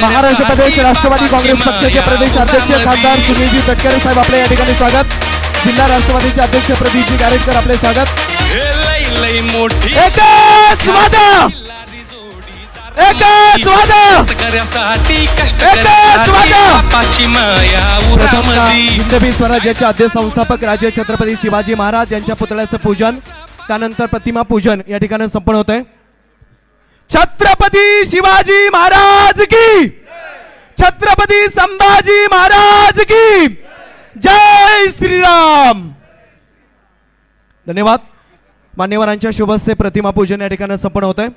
महाराष्ट्र प्रदेश राष्ट्रवादी काँग्रेस पक्षाचे प्रदेश अध्यक्ष खासदार सुनीलजी तटकरे साहेब आपले या ठिकाणी स्वागत. जिल्हा राष्ट्रवादीचे अध्यक्ष प्रदीपजी गारेटकर आपले स्वागत. हिंदवी स्वराज्याचे आद्य संस्थापक राजे छत्रपती शिवाजी महाराज यांच्या पुतळ्याचं पूजन त्यानंतर प्रतिमा पूजन या ठिकाणी संपन्न होत आहे छत्रपती शिवाजी महाराज की। छत्रपती संभाजी महाराज की। जय श्रीराम। धन्यवाद। मान्यवरांच्या शुभस्य प्रतिमा पूजन या ठिकाणी संपन्न होत आहे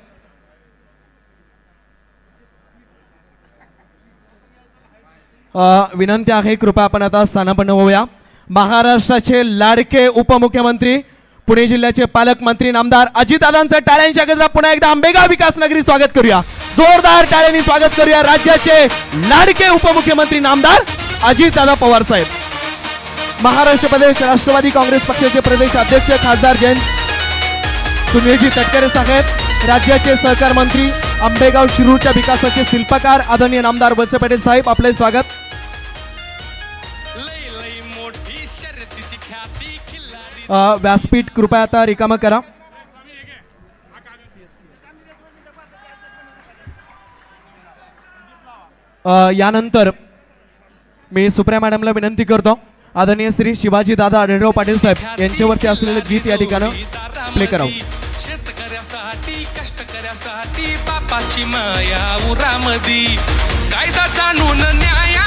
विनंती आहे कृपया आपण आता स्थानापन्न होऊया. महाराष्ट्राचे लाडके उपमुख्यमंत्री पुणे जिल्ह्याचे पालकमंत्री नामदार अजितदादांचं टाळ्यांच्या गजरा पुन्हा एकदा आंबेगाव विकास नगरी स्वागत करूया. जोरदार टाळ्यांनी स्वागत करूया राज्याचे लाडके उपमुख्यमंत्री नामदार अजितदादा पवार साहेब. महाराष्ट्र प्रदेश राष्ट्रवादी काँग्रेस पक्षाचे प्रदेश अध्यक्ष खासदार जयंत सुनीलजी तटकरे साहेब राज्याचे सहकार मंत्री आंबेगाव शिरूरच्या विकासाचे शिल्पकार आदरणीय नामदार वत्स पटेल साहेब आपले स्वागत. व्यासपीठ कृपया आता रिकामा करा. यानंतर मी सुप्रिया मॅडमला विनंती करतो. आदरणीय श्री शिवाजी दादा आढळराव पाटील साहेब यांच्यावरती असलेलं गीत या ठिकाणी प्ले करावं. शेतकऱ्यासाठी कष्टकऱ्यासाठी बापाची माया उरामदी कायदा जाणून करायस